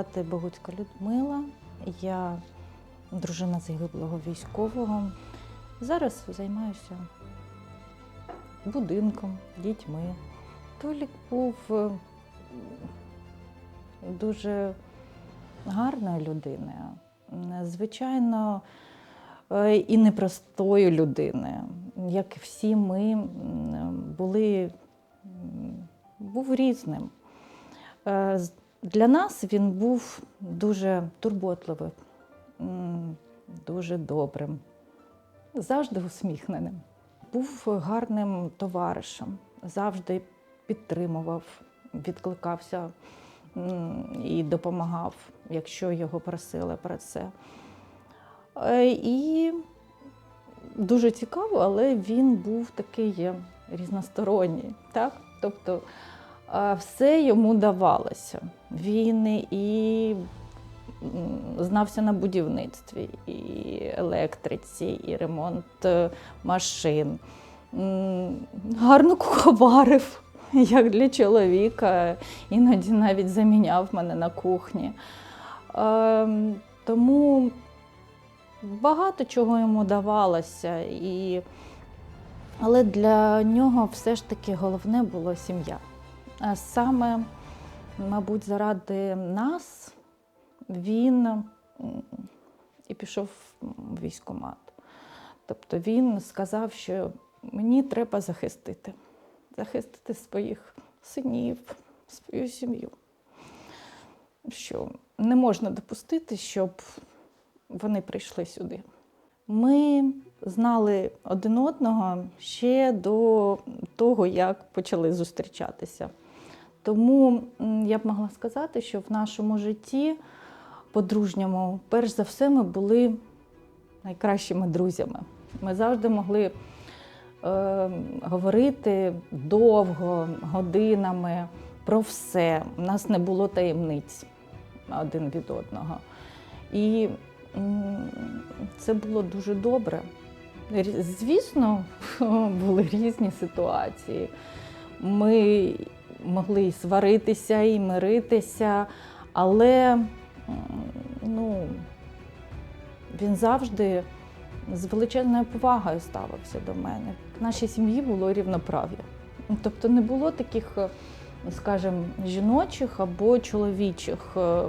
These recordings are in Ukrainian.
звати Богуцька Людмила. Я дружина загиблого військового. Зараз займаюся будинком, дітьми. Толік був е, дуже гарною людиною. Звичайно, е, і непростою людиною. Як і всі ми були, був різним. Для нас він був дуже турботливим, дуже добрим, завжди усміхненим. Був гарним товаришем, завжди підтримував, відкликався і допомагав, якщо його просили про це. Е, І дуже цікаво, але він був такий різносторонній. Так? Тобто все йому давалося. Він і знався на будівництві, і електриці, і ремонт е, машин. Гарно куховарив, як для чоловіка, іноді навіть заміняв мене на кухні. Ем, Тому багато чого йому давалося. І... Але для нього все ж таки головне було сім'я. Саме, мабуть, заради нас він і пішов в військкомат. Тобто він сказав, що мені треба захистити, захистити своїх синів, свою сім'ю. Що не можна допустити, щоб вони прийшли сюди. Ми знали один одного ще до того, як почали зустрічатися. Тому я б могла сказати, що в нашому житті подружньому, перш за все, ми були найкращими друзями. Ми завжди могли е, говорити довго, годинами про все. У нас не було таємниць один від одного. І це було дуже добре. Звісно, були різні ситуації. Ми могли і сваритися, і миритися, але ну, він завжди з величезною повагою ставився до мене. В нашій сім'ї було рівноправ'я. Тобто не було таких, е, скажімо, жіночих або чоловічих е,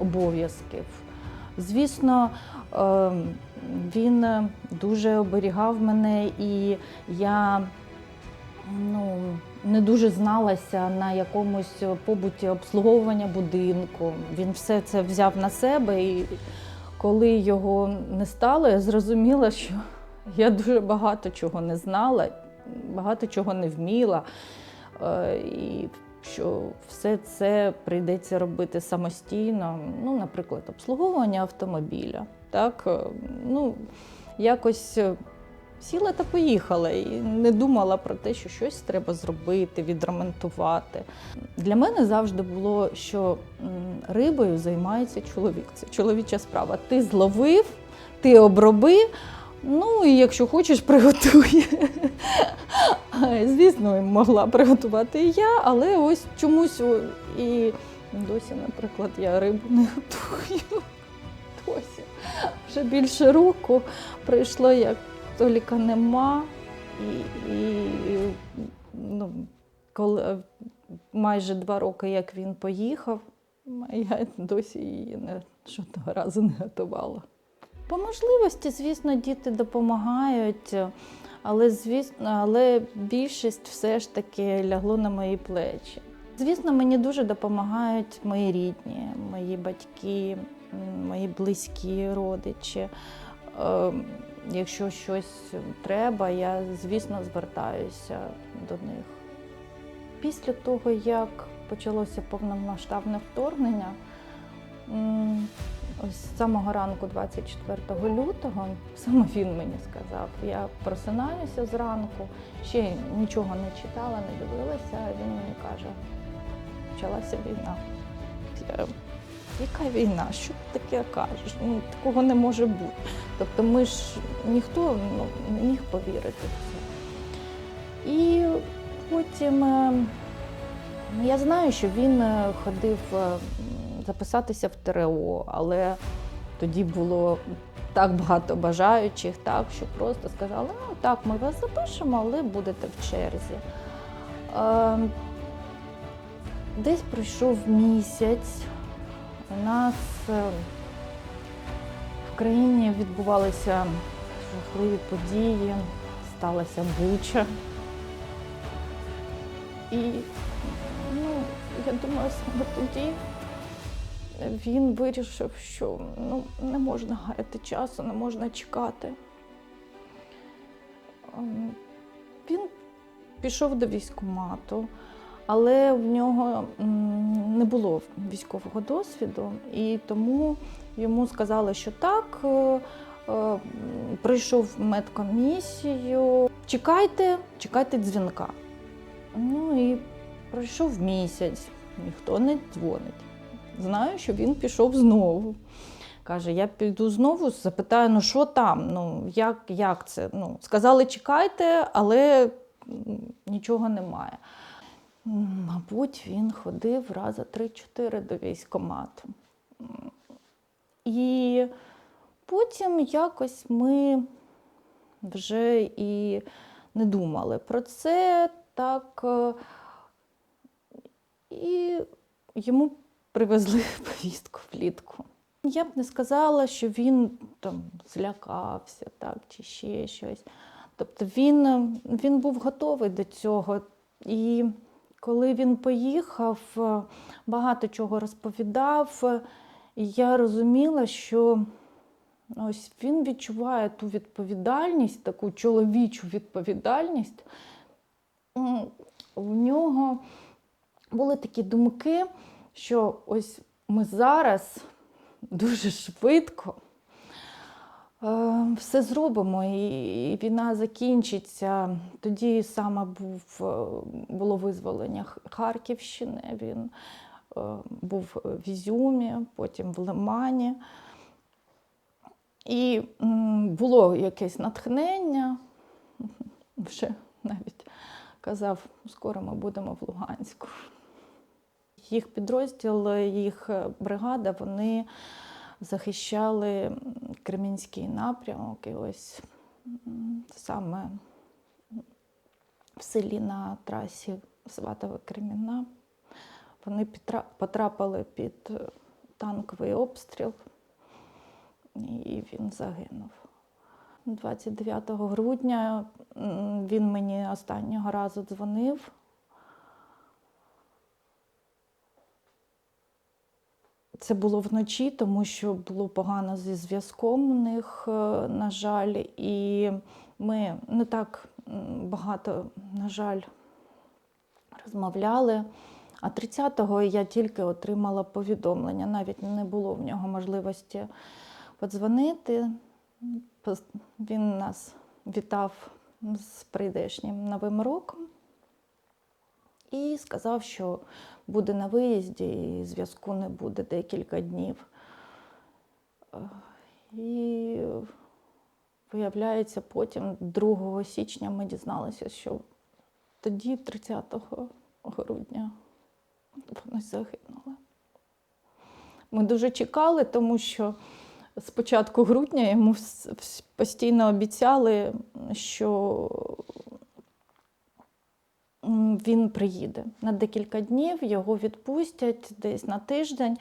обов'язків. Звісно, е, він дуже оберігав мене, і я ну, не дуже зналася на якомусь побуті обслуговування будинку. Він все це взяв на себе, і коли його не стало, я зрозуміла, що я дуже багато чого не знала, багато чого не вміла. Е, І що все це прийдеться робити самостійно. Ну, наприклад, обслуговування автомобіля. Так, е, ну, якось е, сіла та поїхала і не думала про те, що щось треба зробити, відремонтувати. Для мене завжди було, що рибою займається чоловік. Це чоловіча справа. Ти зловив, ти обробив. Ну і якщо хочеш, приготуй. Звісно, могла приготувати і я, але ось чомусь і досі, наприклад, я рибу не готую. Досі. Вже більше року пройшло, як Толіка нема. І, і ну, коли е, майже два роки, як він поїхав, я досі її не, жодного разу не готувала. По можливості, звісно, діти допомагають, але, звісно, але більшість все ж таки лягло на мої плечі. Звісно, мені дуже допомагають мої рідні, мої батьки, мої близькі родичі. Якщо щось треба, я, звісно, звертаюся до них. Після того, як почалося повномасштабне вторгнення, з самого ранку, 24 лютого, саме він мені сказав, я просинаюся зранку, ще нічого не читала, не дивилася, а він мені каже, почалася війна. Яка війна? Що ти таке кажеш? Ну, такого не може бути. Тобто ми ж ніхто ну, не міг повірити в це. І потім е, я знаю, що він е, ходив е, записатися в ТРО, але тоді було так багато бажаючих, так, що просто сказали, ну так, ми вас запишемо, але будете в черзі. Е, Десь пройшов місяць. У нас е, в країні відбувалися жахливі події, сталася буча. І ну, я думаю, саме тоді він вирішив, що ну, не можна гаяти часу, не можна чекати. Ем, Він пішов до військкомату, але в нього не було військового досвіду, і тому йому сказали, що так, е, е, прийшов медкомісію. Чекайте, чекайте дзвінка. Ну і пройшов місяць, ніхто не дзвонить. Знаю, що він пішов знову. Каже, я піду знову, запитаю, ну що там? Ну, як, як це? Ну, сказали, чекайте, але нічого немає. Мабуть, він ходив раза 3-4 до військкомату. І потім якось ми вже і не думали про це так. е, І йому привезли повістку влітку. Я б не сказала, що він там злякався так, чи ще щось. Тобто він, е, він був готовий до цього. І коли він поїхав, е, багато чого розповідав, і я розуміла, що ось він відчуває ту відповідальність, таку чоловічу відповідальність. У нього були такі думки, що ось ми зараз дуже швидко все зробимо, і, і війна закінчиться. Тоді саме був, е, було визволення Харківщини. Він е, був в Ізюмі, потім в Лимані. І було якесь натхнення, вже навіть казав, скоро ми будемо в Луганську. Їх підрозділ, їх бригада, вони захищали Кремінський напрямок. І ось саме в селі на трасі Сватове Креміна вони потрапили під е, танковий обстріл, і він загинув. 29 грудня він мені останнього разу дзвонив. Це було вночі, тому що було погано зі зв'язком у них, е, на жаль, і ми не так багато, на жаль, розмовляли. А 30-го я тільки отримала повідомлення. Навіть не було в нього можливості подзвонити. Він нас вітав з прийдешнім новим роком і сказав, що буде на виїзді і зв'язку не буде декілька днів. Е, І виявляється, потім 2 січня ми дізналися, що тоді, 30 грудня, вони загинули. Ми дуже чекали, тому що з початку грудня йому постійно обіцяли, що він приїде на декілька днів, його відпустять десь на тиждень.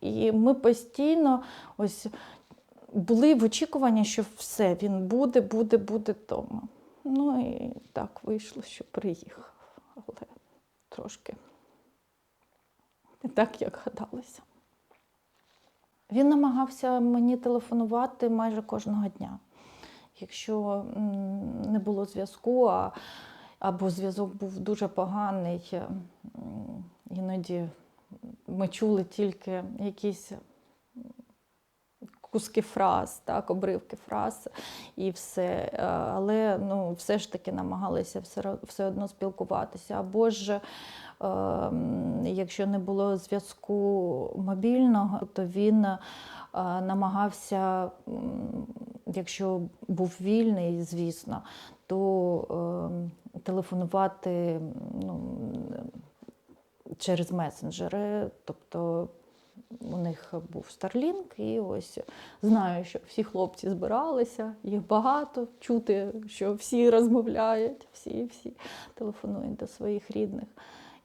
І ми постійно ось були в очікуванні, що все, він буде, буде, буде вдома. Ну і так вийшло, що приїхав, але трошки не так, як гадалося. Він намагався мені телефонувати майже кожного дня. Якщо не було зв'язку, а, або зв'язок був дуже поганий, іноді ми чули тільки якісь куски фраз, так, обривки фраз і все. Е, Але ну, все ж таки намагалися все, одно спілкуватися. Або ж, е, якщо не було зв'язку мобільного, то він е, намагався, якщо був вільний, звісно, то е, телефонувати ну, через месенджери, тобто у них був Starlink, і ось знаю, що всі хлопці збиралися, їх багато, чути, що всі розмовляють, всі, всі телефонують до своїх рідних.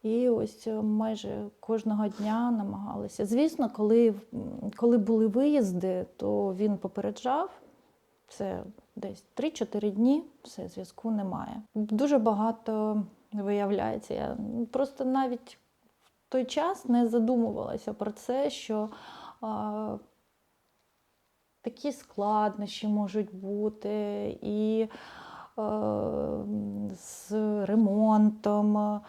І ось е, майже кожного дня намагалися. Звісно, коли, коли були виїзди, то він попереджав. Це десь 3-4 дні, все, зв'язку немає. Дуже багато виявляється. Я просто навіть в той час не задумувалася про це, що а, такі складнощі можуть бути, і е, з ремонтом.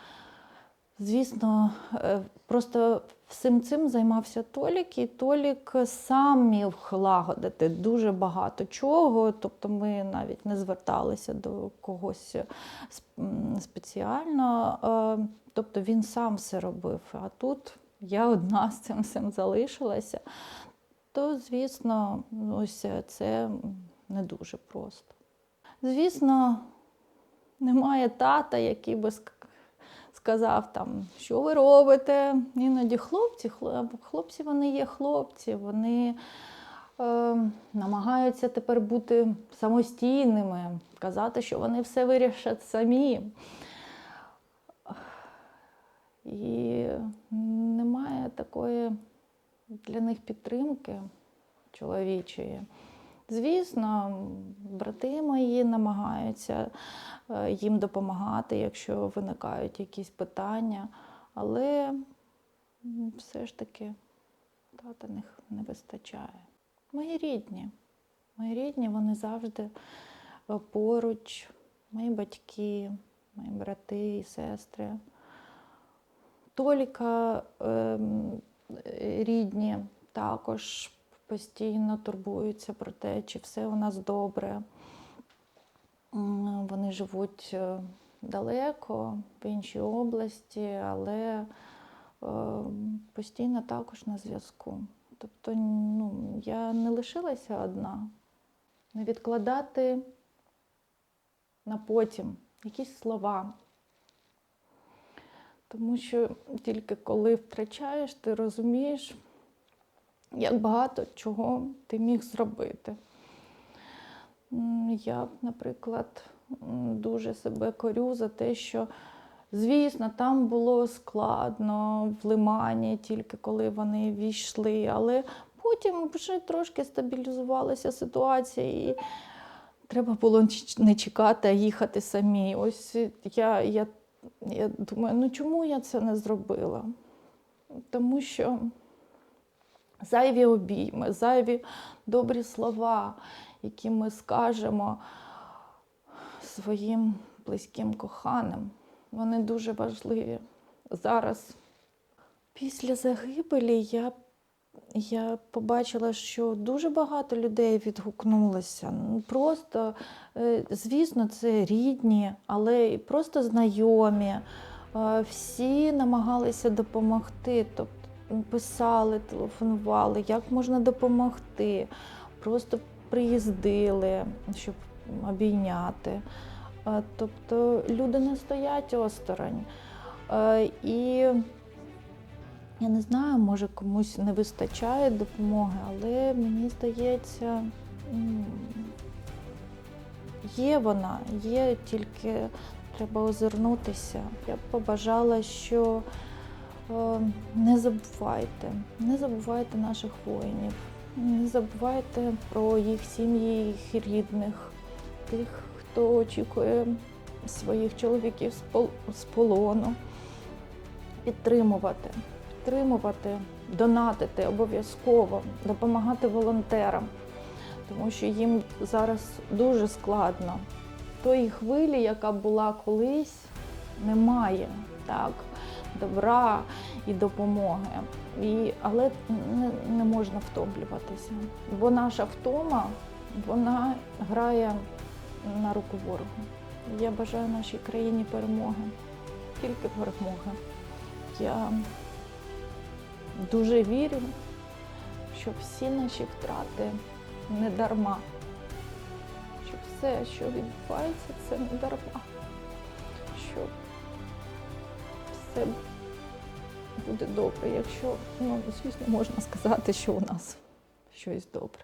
Звісно, е, просто всім цим займався Толік, і Толік сам міг лагодити дуже багато чого. Тобто ми навіть не зверталися до когось спеціально. е, Тобто він сам все робив. А тут я одна з цим всім залишилася. То, звісно, ось це не дуже просто. Звісно, немає тата, який би сказав там, що ви робите. Іноді хлопці, хлопці вони є хлопці, вони е, намагаються тепер бути самостійними, казати, що вони все вирішать самі. І немає такої для них підтримки чоловічої. Звісно, брати мої намагаються е, їм допомагати, якщо виникають якісь питання, але все ж таки тата них не вистачає. Мої рідні, мої рідні, вони завжди е, поруч, мої батьки, мої брати і сестри. Толіка ем, е, рідні також постійно турбуються про те, чи все у нас добре. Вони живуть е, далеко, в іншій області, але е, постійно також на зв'язку. Тобто ну, я не лишилася одна. Не відкладати на потім якісь слова. Тому що тільки коли втрачаєш, ти розумієш, як багато чого ти міг зробити. Я, наприклад, дуже себе корю за те, що, звісно, там було складно в Лимані, тільки коли вони війшли, але потім вже трошки стабілізувалася ситуація. І треба було не чекати, а їхати самі. Ось я, я, я думаю, ну чому я це не зробила? Тому що зайві обійми, зайві добрі слова, які ми скажемо своїм близьким коханим, вони дуже важливі. Зараз, після загибелі, я, я побачила, що дуже багато людей відгукнулося. Ну, Просто, е, звісно, це рідні, але і просто знайомі. Е, Всі намагалися допомогти. Тобто писали, телефонували, як можна допомогти. Просто приїздили, щоб обійняти. Е, Тобто люди не стоять осторонь. Е, І я не знаю, може комусь не вистачає допомоги, але мені здається, є вона, є, тільки треба озирнутися. Я б побажала, що не забувайте, не забувайте наших воїнів, не забувайте про їх сім'ї, їх рідних, тих, хто очікує своїх чоловіків з полону. Підтримувати, підтримувати, донатити обов'язково, допомагати волонтерам, тому що їм зараз дуже складно. Тої хвилі, яка була колись, немає так, добра і допомоги. І, але не, не можна втомлюватися. Бо наша втома вона грає на руку ворогу. Я бажаю нашій країні перемоги, тільки перемоги. Я дуже вірю, що всі наші втрати не дарма. Що все, що відбувається, це не дарма. Що все буде добре, якщо, ну, звісно, можна сказати, що у нас щось добре.